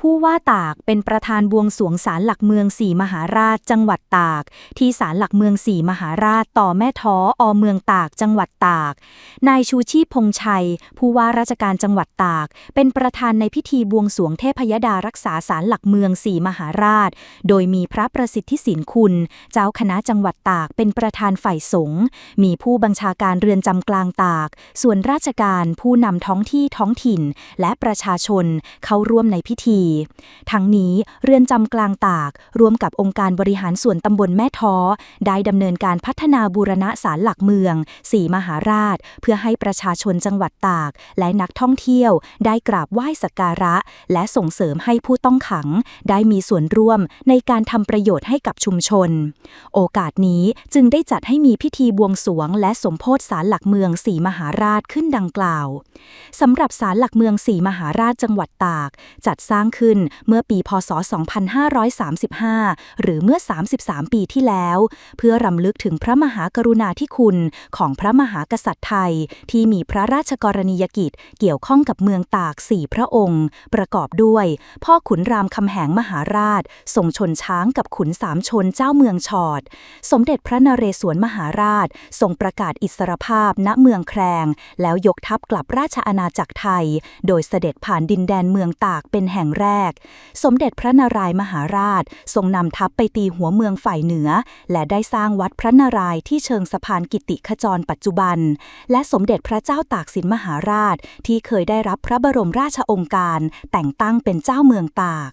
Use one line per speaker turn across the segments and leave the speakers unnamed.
ผู้ว่าตากเป็นประธานบวงสวงศาลหลักเมืองสี่มหาราช จังหวัดตาก ที่ศาลหลักเมืองสี่มหาราช ต่อแม่ท้ออเมืองตากจังหวัดตาก นายชูชีพพงชัย ผู้ว่าราชการจังหวัดตาก เป็นประธานในพิธีบวงสวงเทพยดารักษาศาลหลักเมืองสี่มหาราช โดยมีพระประสิทธิสินคุณ เจ้าคณะจังหวัดตากเป็นประธานฝ่ายสงฆ์มีผู้บัญชาการเรือนจำกลางตาก ส่วนราชการผู้นำท้องที่ท้องถิ่น และประชาชนเข้าร่วมในพิธีทั้งนี้เรือนจำกลางตาก ร่วมกับองค์การบริหารส่วนตำบลแม่ท้อ ได้ดำเนินการพัฒนาบูรณะศาลหลักเมืองสีมหาราช เพื่อให้ประชาชนจังหวัดตาก และนักท่องเที่ยว ได้กราบไหว้สักการะ และส่งเสริมให้ผู้ต้องขัง ได้มีส่วนร่วมในการทำประโยชน์ให้กับชุมชน โอกาสนี้จึงได้จัดให้มีพิธีบวงสวง และสมโพธิศาลหลักเมืองสีมหาราชขึ้นดังกล่าวสำหรับศาลหลักเมืองสีมหาราชจังหวัดตาก จัดสร้างขึ้นเมื่อปีพศ 2535 หรือเมื่อ 33 ปีที่แล้ว เพื่อรำลึกถึงพระมหากรุณาธิคุณของพระมหากษัตริย์ไทย ที่มีพระราชกรณียกิจเกี่ยวข้องกับเมืองตากสี่พระองค์ ประกอบด้วย พ่อขุนรามคำแหงมหาราช ทรงชนช้างกับขุนสามชนเจ้าเมืองชอด สมเด็จพระนเรศวรมหาราช ทรงประกาศอิสรภาพณเมืองแครง แล้วยกทัพกลับราชอาณาจักรไทย โดยเสด็จผ่านดินแดนเมืองตากเป็นแห่งแรก สมเด็จพระนารายมหาราช ทรงนำทัพไปตีหัวเมืองฝ่ายเหนือ และได้สร้างวัดพระนารายที่เชิงสะพานกิติขจรปัจจุบัน และสมเด็จพระเจ้าตากสินมหาราช ที่เคยได้รับพระบรมราชโองการ แต่งตั้งเป็นเจ้าเมืองตาก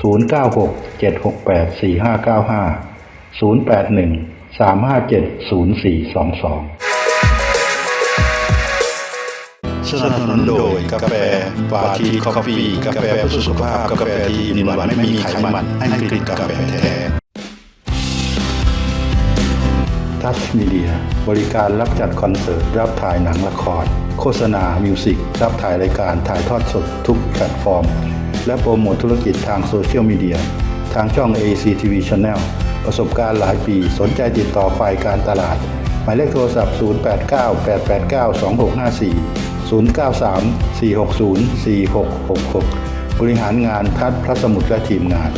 096 768 4595 081 357 0422 สนับสนุนโดยกาแฟฟาทีคอฟฟี่ กาแฟเพื่อสุขภาพ กาแฟที่มีหวานไม่มีไขมัน ให้กลิ่นกาแฟแท้ทัชมีเดียบริการรับจัดคอนเสิร์ต รับถ่ายหนังละคร โฆษณา มิวสิก รับถ่ายรายการถ่ายทอดสดทุกแพลตฟอร์ม และโปรโมทธุรกิจทางโซเชียลมีเดียทางช่อง ACTV Channel ประสบการณ์หลายปีสนใจติดต่อฝ่ายการตลาด หมายเลขโทรศัพท์ 089 889 2654 093 460 4666 บริหารงานทัดพระสมุทรและทีมงาน